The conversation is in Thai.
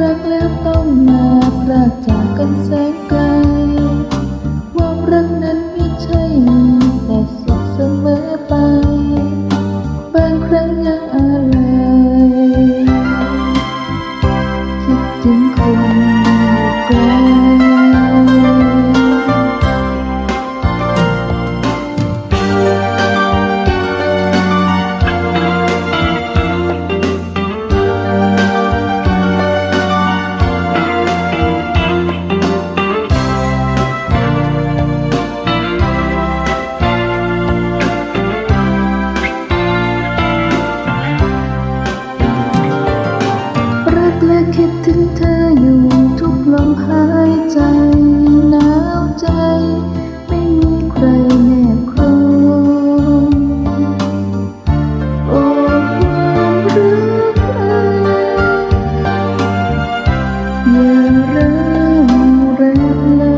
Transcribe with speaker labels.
Speaker 1: รักแล้วต้องมาพรากจากกันแสนไกล ความรักนั้นไม่ใช่มีแต่สุขเสมอไป บางครั้งยังอะไรคิดถึง ลมหายใจหนาวใจ ไม่มีใครแนบครองโอ้ความรักเอ่ย่าเริ่มแรกเลย